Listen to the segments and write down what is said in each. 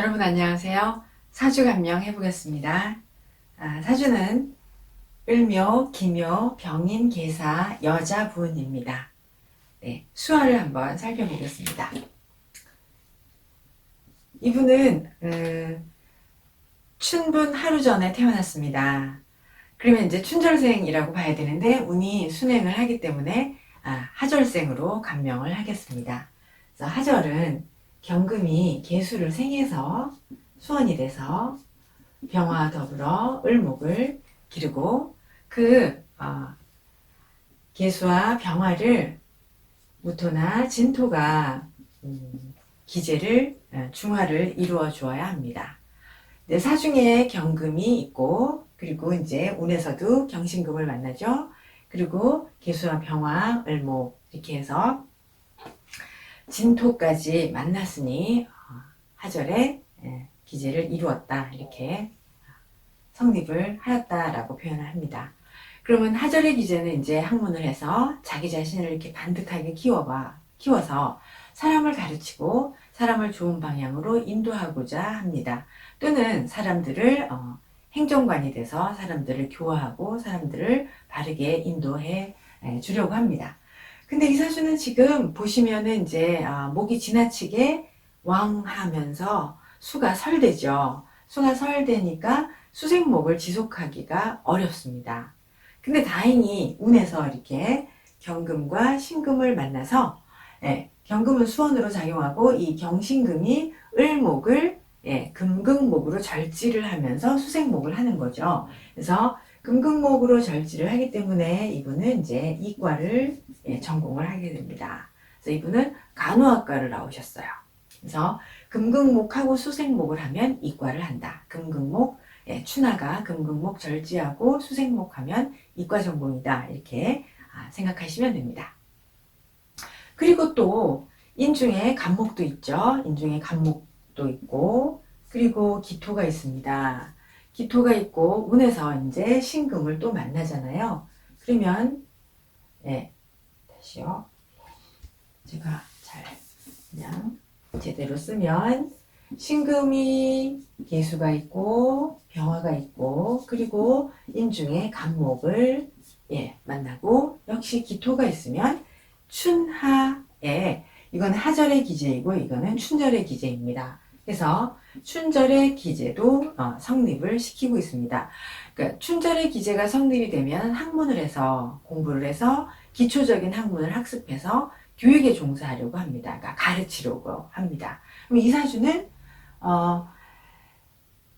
여러분 안녕하세요. 사주 감명 해보겠습니다. 아, 사주는 을묘, 기묘, 병인, 계사, 여자 부운입니다. 네, 수화를 한번 살펴보겠습니다. 이분은 음, 춘분 하루 전에 태어났습니다. 그러면 이제 춘절생이라고 봐야 되는데 운이 순행을 하기 때문에 아, 하절생으로 감명을 하겠습니다. 그래서 하절은 경금이 개수를 생해서 수원이 돼서 병화 더불어 을목을 기르고 그 어, 개수와 병화를 무토나 진토가 음, 기재를 어, 중화를 이루어 주어야 합니다. 네, 사중에 경금이 있고 그리고 이제 운에서도 경신금을 만나죠. 그리고 개수와 병화, 을목 이렇게 해서 진토까지 만났으니 어, 하절에 예, 기재를 이루었다 이렇게 성립을 하였다라고 표현을 합니다. 그러면 하절의 기재는 이제 학문을 해서 자기 자신을 이렇게 반듯하게 키워봐 키워서 사람을 가르치고 사람을 좋은 방향으로 인도하고자 합니다. 또는 사람들을 어, 행정관이 돼서 사람들을 교화하고 사람들을 바르게 인도해 에, 주려고 합니다. 근데 이 사주는 지금 보시면은 이제 아, 목이 지나치게 왕하면서 수가 설되죠. 수가 설되니까 수생목을 지속하기가 어렵습니다. 근데 다행히 운에서 이렇게 경금과 신금을 만나서 예, 경금은 수원으로 작용하고 이 경신금이 을목을 예, 금극목으로 절지를 하면서 수생목을 하는 거죠. 그래서 금극목으로 절지를 하기 때문에 이분은 이제 이과를 예, 전공을 하게 됩니다. 그래서 이분은 간호학과를 나오셨어요. 그래서 금극목하고 수생목을 하면 이과를 한다. 금극목, 예, 추나가 금극목 절지하고 수생목 하면 이과 전공이다. 이렇게 아, 생각하시면 됩니다. 그리고 또 인중에 간목도 있죠. 인중에 간목도 있고 그리고 기토가 있습니다. 기토가 있고 운에서 이제 신금을 또 만나잖아요. 그러면 예, 다시요. 제가 잘 그냥 제대로 쓰면 신금이 개수가 있고 병화가 있고 그리고 인중에 간목을 예, 만나고 역시 기토가 있으면 춘하에 이건 하절의 기제이고 이거는 춘절의 기제입니다. 그래서 춘절의 기제도 어, 성립을 시키고 있습니다. 그러니까 춘절의 기제가 성립이 되면 학문을 해서 공부를 해서 기초적인 학문을 학습해서 교육에 종사하려고 합니다. 그러니까 가르치려고 합니다. 그럼 이 사주는 어,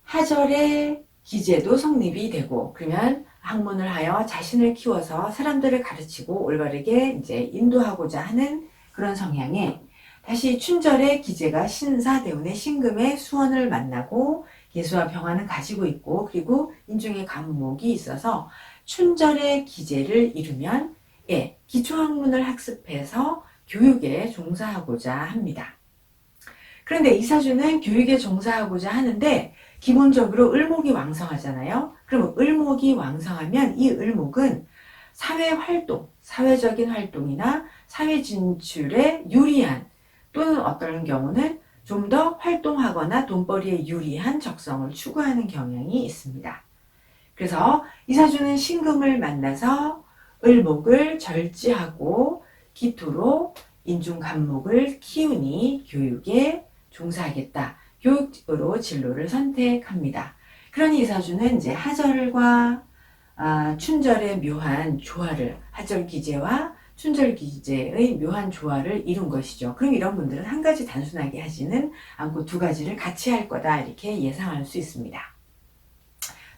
하절의 기제도 성립이 되고 그러면 학문을 하여 자신을 키워서 사람들을 가르치고 올바르게 이제 인도하고자 하는 그런 성향에 다시 춘절의 기제가 신사대운의 신금의 수원을 만나고 예수와 병화는 가지고 있고 그리고 인중의 간목이 있어서 춘절의 기제를 이루면 예, 기초학문을 학습해서 교육에 종사하고자 합니다. 그런데 이 사주는 교육에 종사하고자 하는데 기본적으로 을목이 왕성하잖아요. 그러면 을목이 왕성하면 이 을목은 사회 활동, 사회적인 활동이나 사회 진출에 유리한 또는 어떤 경우는 좀 더 활동하거나 돈벌이에 유리한 적성을 추구하는 경향이 있습니다. 그래서 이 사주는 신금을 만나서 을목을 절지하고 기토로 인중 간목을 키우니 교육에 종사하겠다. 교육으로 진로를 선택합니다. 그러니 이 사주는 이제 하절과 아, 춘절의 묘한 조화를 하절 기제와 춘절 기제의 묘한 조화를 이룬 것이죠. 그럼 이런 분들은 한 가지 단순하게 하지는 않고 두 가지를 같이 할 거다 이렇게 예상할 수 있습니다.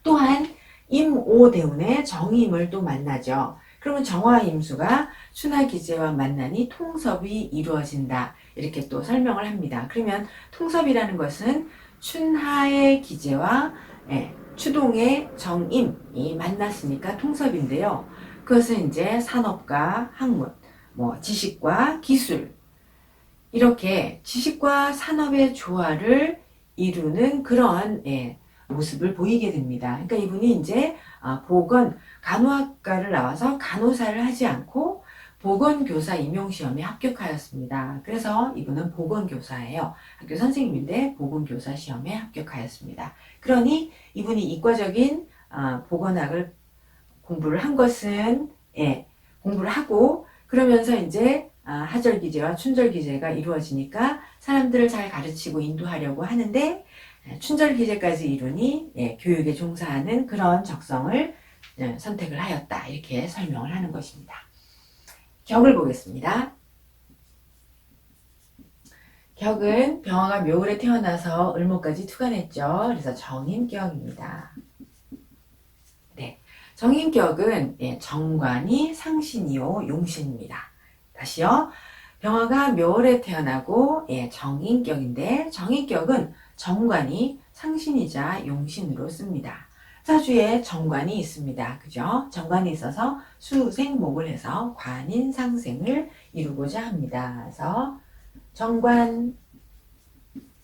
또한 임오대운의 정임을 또 만나죠. 그러면 정화 임수가 춘하 기제와 만나니 통섭이 이루어진다. 이렇게 또 설명을 합니다. 그러면 통섭이라는 것은 춘하의 기제와 예, 추동의 정임이 만났으니까 통섭인데요. 그것은 이제 산업과 학문, 뭐 지식과 기술 이렇게 지식과 산업의 조화를 이루는 그런 예, 모습을 보이게 됩니다. 그러니까 이분이 이제 아, 복은 간호학과를 나와서 간호사를 하지 않고 보건교사 임용시험에 합격하였습니다. 그래서 이분은 보건교사예요. 학교 선생님인데 보건교사 시험에 합격하였습니다. 그러니 이분이 이과적인 아, 보건학을 공부를 한 것은 예, 공부를 하고 그러면서 이제 아, 하절 기제와 춘절 기제가 이루어지니까 사람들을 잘 가르치고 인도하려고 하는데 예, 춘절 기제까지 이루니 예, 교육에 종사하는 그런 적성을 예, 선택을 하였다 이렇게 설명을 하는 것입니다. 격을 보겠습니다. 격은 병화가 묘월에 태어나서 을목까지 투간했죠. 그래서 정인격입니다. 네, 정인격은 예, 정관이 상신이요 용신입니다. 다시요. 병화가 묘월에 태어나고 예, 정인격인데 정인격은 정관이 상신이자 용신으로 씁니다. 사주에 정관이 있습니다. 그죠? 정관이 있어서 수생목을 해서 관인 상생을 이루고자 합니다. 그래서 정관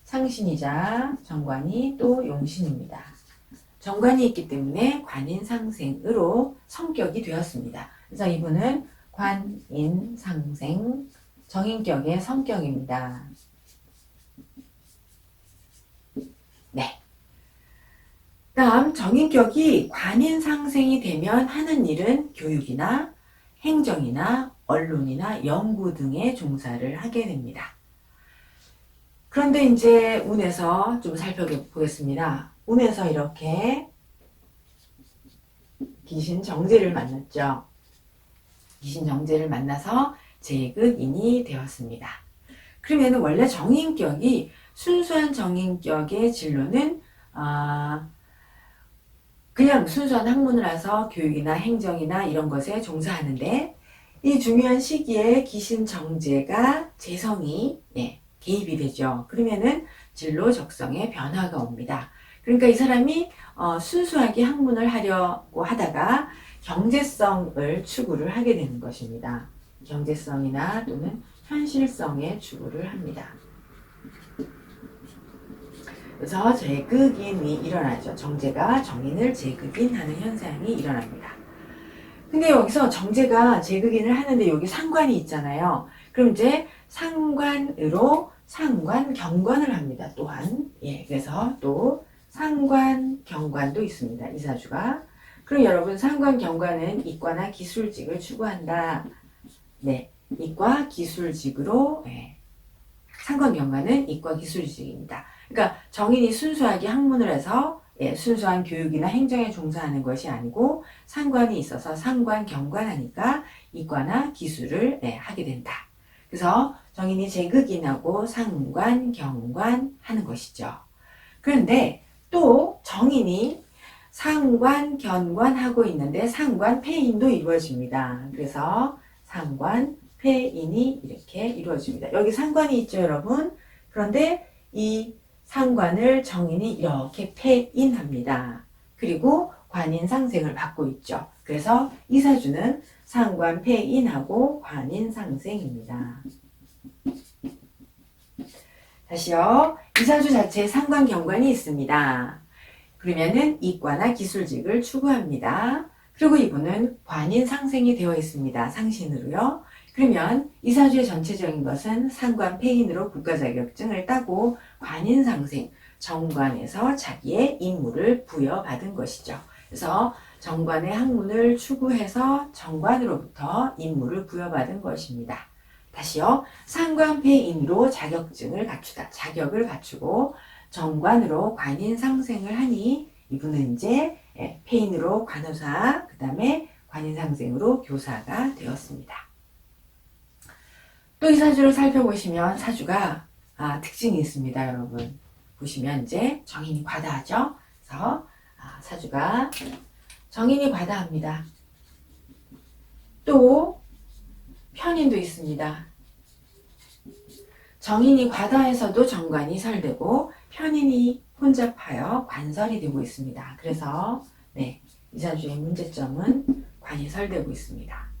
상신이자 정관이 또 용신입니다. 정관이 있기 때문에 관인상생으로 성격이 되었습니다. 그래서 이분은 관인상생 정인격의 성격입니다. 네. 다음 정인격이 관인상생이 되면 하는 일은 교육이나 행정이나 언론이나 연구 등의 종사를 하게 됩니다. 그런데 이제 운에서 좀 살펴보겠습니다. 운에서 이렇게 귀신 정제를 만났죠. 귀신 정제를 만나서 제극인이 되었습니다. 그러면 원래 정인격이 순수한 정인격의 진로는 아, 그냥 순수한 학문을 해서 교육이나 행정이나 이런 것에 종사하는데 이 중요한 시기에 귀신 정제가 재성이 예, 개입이 되죠. 그러면은 진로 적성에 변화가 옵니다. 그러니까 이 사람이 어, 순수하게 학문을 하려고 하다가 경제성을 추구를 하게 되는 것입니다. 경제성이나 또는 현실성의 추구를 합니다. 그래서 제극인이 일어나죠. 정제가 정인을 제극인 하는 현상이 일어납니다. 근데 여기서 정제가 제극인을 하는데 여기 상관이 있잖아요. 그럼 이제 상관으로 상관 경관을 합니다. 또한 예 그래서 또 상관 경관도 있습니다. 이사주가 그럼 여러분 상관 경관은 이과나 기술직을 추구한다. 네 이과 기술직으로 예. 상관 경관은 이과 기술직입니다. 그러니까 정인이 순수하게 학문을 해서 예, 순수한 교육이나 행정에 종사하는 것이 아니고 상관이 있어서 상관 경관하니까 이과나 기술을 예, 하게 된다. 그래서 정인이 제극인하고 상관 경관 하는 것이죠. 그런데 또 정인이 상관 견관 하고 있는데 상관 폐인도 이루어집니다. 그래서 상관 폐인이 이렇게 이루어집니다. 여기 상관이 있죠, 여러분. 그런데 이 상관을 정인이 이렇게 폐인합니다. 그리고 관인 상생을 받고 있죠. 그래서 이사주는 상관 폐인하고 관인 상생입니다. 다시요. 이사주 자체에 상관 경관이 있습니다. 그러면은 이과나 기술직을 추구합니다. 그리고 이분은 관인 상생이 되어 있습니다. 상신으로요. 그러면 이사주의 전체적인 것은 상관 폐인으로 국가 자격증을 따고 관인 상생, 정관에서 자기의 임무를 부여받은 것이죠. 그래서 정관의 학문을 추구해서 정관으로부터 임무를 부여받은 것입니다. 다시요. 상관폐인으로 자격증을 갖추다. 자격을 갖추고 정관으로 관인 상생을 하니 이분은 이제 예, 폐인으로 관호사, 그 다음에 관인 상생으로 교사가 되었습니다. 또 이 사주를 살펴보시면 사주가 아, 특징이 있습니다, 여러분. 보시면 이제 정인이 과다하죠. 그래서 아, 사주가 정인이 과다합니다. 또 편인도 있습니다. 정인이 과다해서도 정관이 설되고 편인이 혼잡하여 관설이 되고 있습니다. 그래서 네, 이 사주의 문제점은 관이 설되고 있습니다.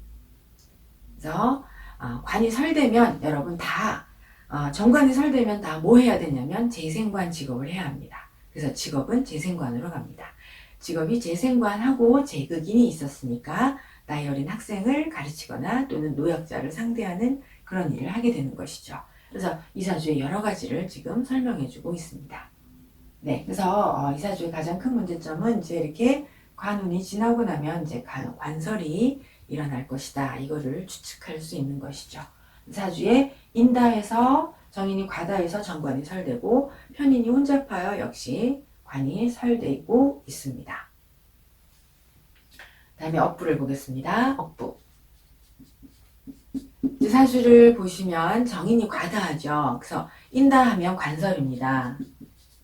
그래서 어, 관이 설되면 여러분 다 어, 정관이 설되면 다 뭐 해야 되냐면 재생관 직업을 해야 합니다. 그래서 직업은 재생관으로 갑니다. 직업이 재생관하고 재극인이 있었으니까 나이 어린 학생을 가르치거나 또는 노약자를 상대하는 그런 일을 하게 되는 것이죠. 그래서 이 사주의 여러 가지를 지금 설명해 주고 있습니다. 네, 그래서 어, 이 사주의 가장 큰 문제점은 이제 이렇게 관운이 지나고 나면 이제 관- 관설이 일어날 것이다. 이거를 추측할 수 있는 것이죠. 사주에 인다에서 정인이 과다해서 정관이 설되고 편인이 혼잡하여 역시 관이 설되고 있습니다. 다음에 억부를 보겠습니다. 이제 사주를 보시면 정인이 과다하죠. 그래서 인다 하면 관설입니다.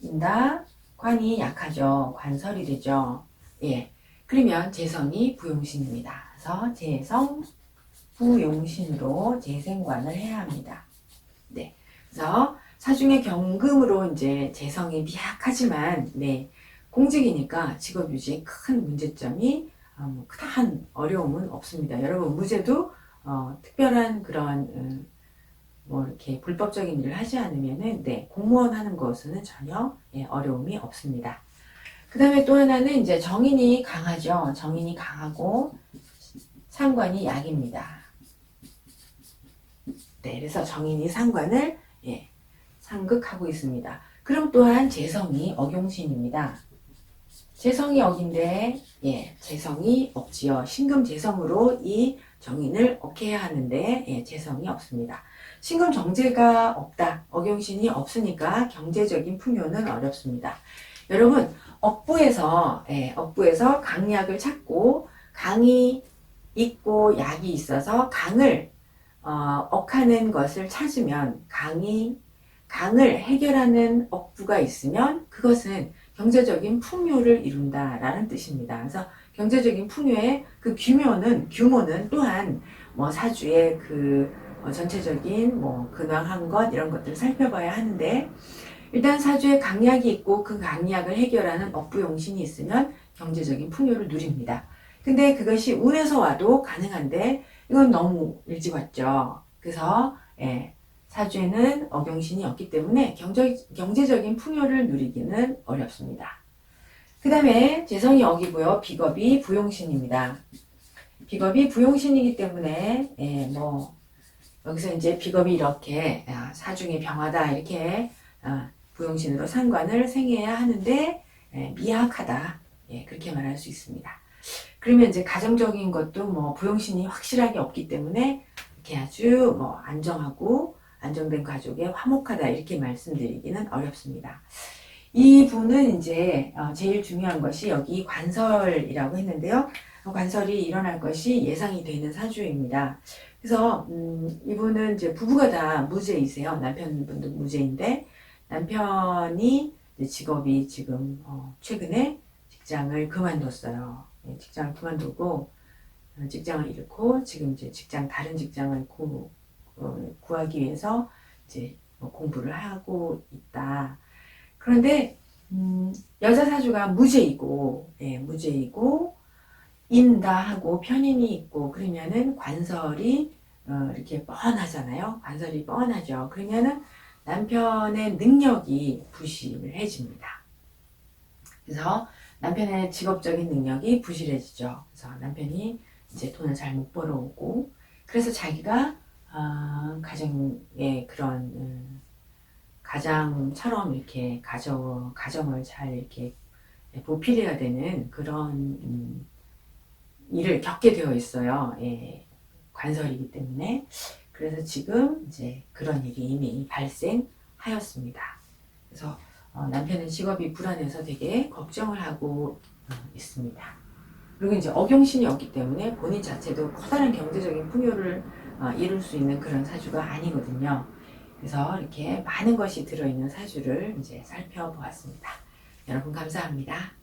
인다, 관이 약하죠. 관설이 되죠. 예. 그러면 재성이 부용신입니다. 그래서 재성, 부용신으로 재생관을 해야 합니다. 네. 그래서 사중의 경금으로 이제 재성이 미약하지만, 네. 공직이니까 직업 유지에 큰 문제점이 어, 뭐 크다한 어려움은 없습니다. 여러분 무죄도 어, 특별한 그런 음, 뭐 이렇게 불법적인 일을 하지 않으면은 네 공무원 하는 것은 전혀 예, 어려움이 없습니다. 그 다음에 또 하나는 이제 정인이 강하죠. 정인이 강하고 상관이 약입니다. 네, 그래서 정인이 상관을 예, 상극하고 있습니다. 그럼 또한 재성이 억용신입니다. 재성이 억인데 예, 재성이 없지요. 신금 재성으로 이 정인을 억해야 하는데 예, 재성이 없습니다. 신금 정제가 없다. 억용신이 없으니까 경제적인 풍요는 어렵습니다. 여러분 억부에서 예, 억부에서 강약을 찾고 강이 있고 약이 있어서 강을 어, 억하는 것을 찾으면 강이 강을 해결하는 억부가 있으면 그것은 경제적인 풍요를 이룬다라는 뜻입니다. 그래서 경제적인 풍요의 그 규모는 규모는 또한 뭐 사주의 그 어, 전체적인 뭐 근황한 것 이런 것들을 살펴봐야 하는데 일단 사주에 강약이 있고 그 강약을 해결하는 억부용신이 있으면 경제적인 풍요를 누립니다. 근데 그것이 운에서 와도 가능한데 이건 너무 일찍 왔죠. 그래서 예, 사주에는 억용신이 없기 때문에 경제, 경제 적인 풍요를 누리기는 어렵습니다. 그 다음에 재성이 억이고요. 비겁이 부용신입니다. 비겁이 부용신이기 때문에 예, 뭐 여기서 이제 비겁이 이렇게 아, 사중이 병하다 이렇게 아, 부용신으로 상관을 생해야 하는데 예, 미약하다 예, 그렇게 말할 수 있습니다. 그러면 이제 가정적인 것도 뭐 부용신이 확실하게 없기 때문에 이렇게 아주 뭐 안정하고 안정된 가족에 화목하다 이렇게 말씀드리기는 어렵습니다. 이 분은 이제 어, 제일 중요한 것이 여기 관설이라고 했는데요. 어, 관설이 일어날 것이 예상이 되는 사주입니다. 그래서 음, 이분은 이제 부부가 다 무죄이세요. 남편분도 무죄인데 남편이 직업이 지금 어, 최근에 직장을 그만뒀어요. 예, 직장을 그만두고 어, 직장을 잃고 지금 이제 직장 다른 직장을 구, 어, 구하기 위해서 이제 뭐 공부를 하고 있다. 그런데 음, 여자 사주가 무죄이고 예, 무죄이고 인다하고 편인이 있고 그러면은 관설이 어, 이렇게 뻔하잖아요. 관설이 뻔하죠. 그러면은 남편의 능력이 부실해집니다. 그래서 남편의 직업적인 능력이 부실해지죠. 그래서 남편이 이제 돈을 잘 못 벌어오고 그래서 자기가 아, 가정의 그런 음, 가장처럼 이렇게 가정 가정을 잘 이렇게 보필해야 되는 그런 음, 일을 겪게 되어 있어요. 예, 관설이기 때문에 그래서 지금 이제 그런 일이 이미 발생하였습니다. 그래서 어, 남편은 직업이 불안해서 되게 걱정을 하고 어, 있습니다. 그리고 이제 억용신이 없기 때문에 본인 자체도 커다란 경제적인 풍요를 어, 이룰 수 있는 그런 사주가 아니거든요. 그래서 이렇게 많은 것이 들어있는 사주를 이제 살펴보았습니다. 여러분 감사합니다.